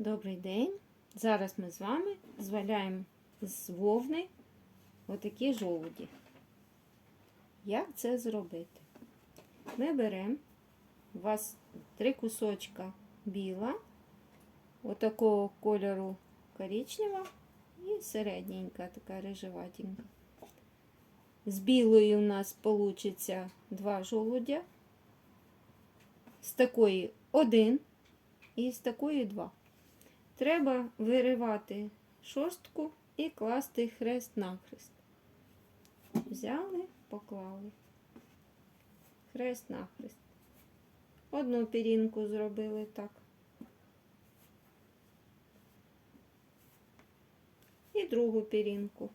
Добрий день! Зараз ми з вами зваляємо з вовни отакі жолуді. Як це зробити? Ми беремо у вас три кусочка біла, отакого кольору коричнева і середненька, така рижеватенька. З білої у нас вийде два жолудя, з такої один і з такої два. Треба виривати шостку і класти хрест нахрест. Взяли, поклали. Хрест нахрест. Одну пірінку зробили так. І другу пірінку.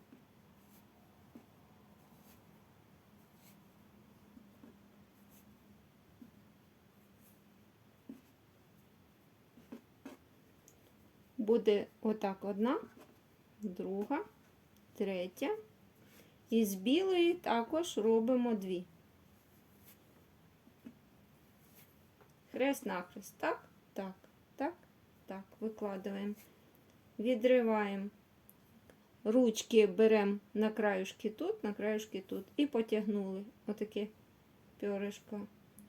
Буде отак одна, друга, третя. І з білої також робимо дві. Хрест нахрест. Так, так, так, так. Викладаємо. Відриваємо. Ручки беремо на краюшки тут, на краюшки тут. І потягнули. Отаке пьоришко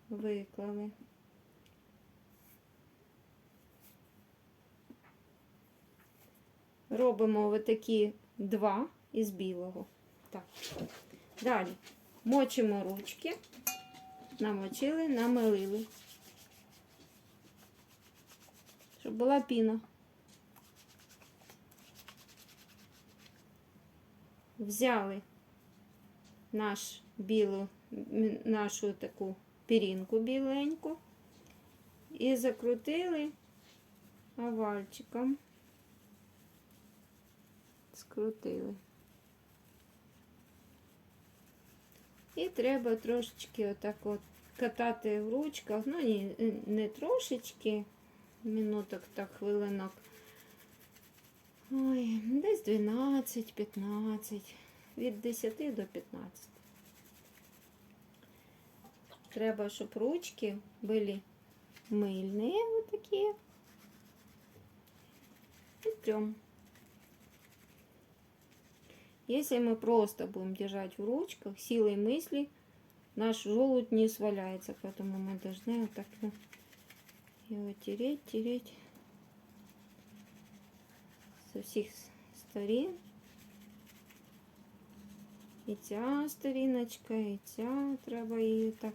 виклали. Робимо отакі два із білого. Так. Далі мочимо ручки, намочили, намилили, щоб була піна. Взяли наш білу, нашу таку пірінку біленьку і закрутили овальчиком скрутили. І треба трошечки отак от катати в ручках, ну ні, не трошечки, минуток так хвилинок. Ой, десь 12-15, від 10 до 15. Треба, щоб ручки були мильні, вот такі. І трем. Если мы просто будем держать в ручках, силой мысли наш желудь не сваляется. Поэтому мы должны вот так ну, его тереть, тереть со всех сторон. І ця сторіночка, і ця треба її так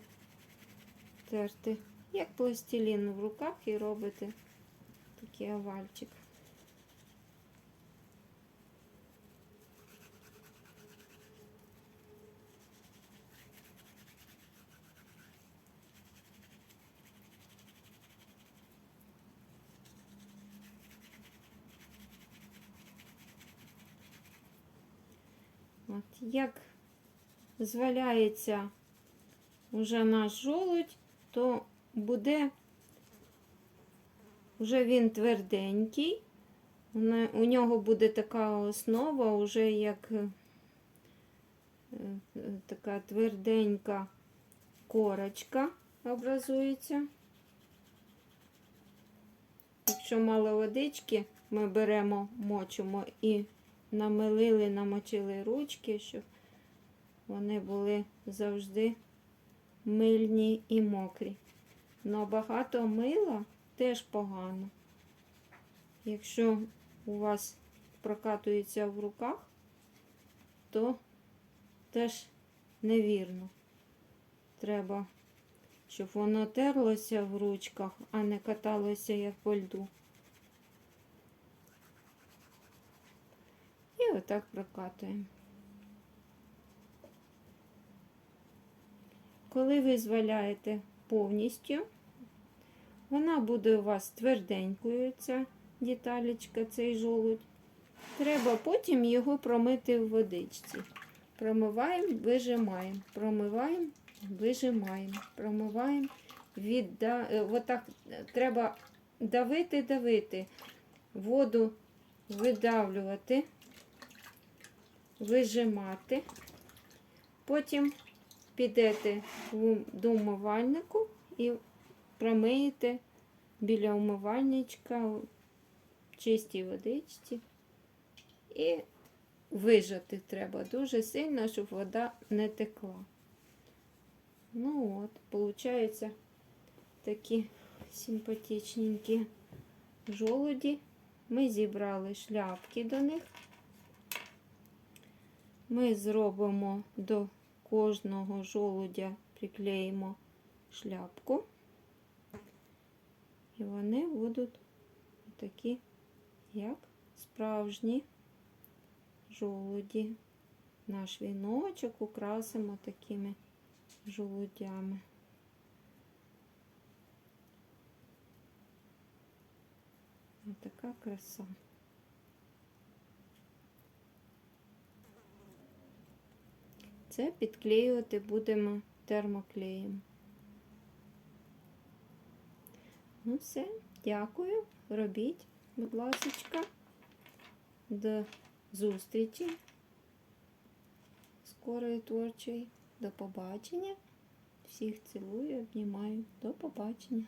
терти. Як пластилін в руках і робити такий овальчик. От, як зваляється вже наш жолудь, то буде вже він тверденький, у нього буде така основа, вже як е, е, така тверденька корочка образується. Якщо мало водички, ми беремо, мочимо і намилили, намочили ручки, щоб вони були завжди мильні і мокрі. Но багато мила теж погано. Якщо у вас прокатується в руках, то теж невірно. Треба, щоб воно терлося в ручках, а не каталося як по льду. Отак прокатуємо. Коли ви зваляєте повністю, вона буде у вас тверденькою, ця деталечка, цей жолудь. Треба потім його промити в водичці. Промиваємо, вижимаємо, промиваємо, вижимаємо, промиваємо. Відда... е, Отак треба давити, давити, воду видавлювати вижимати. Потім підете до умивальнику і промиєте біля умивальничка чистій водичці. І вижати треба дуже сильно, щоб вода не текла. Ну от, виходить такі симпатичненькі жолуді. Ми зібрали шляпки до них. Ми зробимо до кожного жолудя, приклеїмо шляпку. І вони будуть такі, як справжні жолуді. Наш віночок украсимо такими жолудями. Ось така краса. Це підклеювати будемо термоклеєм. Ну все, дякую. Робіть, будь ласка. До зустрічі. Скорої творчої. До побачення. Всіх цілую, обнімаю. До побачення.